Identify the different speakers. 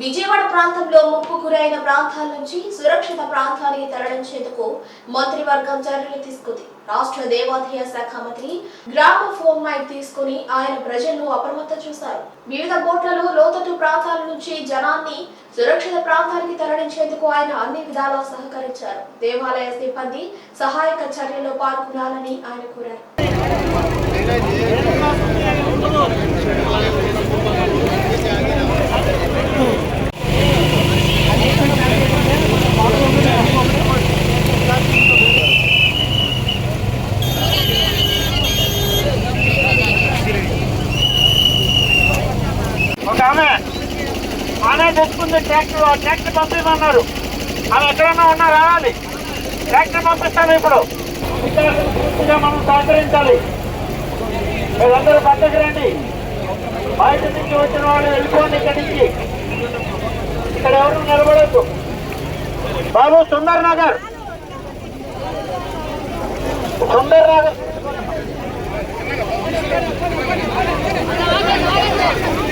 Speaker 1: విజయవాడ ప్రాంతంలో ముప్పు గురైన ప్రాంతాల నుంచి సురక్షిత ప్రాంతానికి తరలించేందుకు మంత్రివర్గం చర్యలు తీసుకుంది. రాష్ట్ర దేవాదాయ శాఖ మంత్రి గ్రామ ఫోన్ మైక్ తీసుకుని ఆయన ప్రజలను అప్రమత్తం చేశారు. వివిధ బోట్లలో లోతట్టు ప్రాంతాల నుంచి జనాన్ని సురక్షిత ప్రాంతానికి తరలించేందుకు ఆయన అన్ని విధాలా సహకరించారు. దేవాలయ సిబ్బంది సహాయక చర్యలో పాల్గొనాలని ఆయన కోరారు.
Speaker 2: ఆమె తెచ్చుకుంది ట్రాక్టర్ ఆ ట్రాక్టర్ పంపిమన్నారు. ఆమె ఎక్కడన్నా ఉన్నా రావాలి. ట్రాక్టర్ పంపిస్తాను ఇప్పుడు. పూర్తిగా మనం సహకరించాలి. మీరందరూ పక్కకి రండి. బయట నుంచి వచ్చిన వాళ్ళు వెళ్ళిపోండి ఇక్కడి నుంచి. ఇక్కడ ఎవరు నిలబడద్దు. బాబు సుందర్ నగర్. సుందర్ నగర్.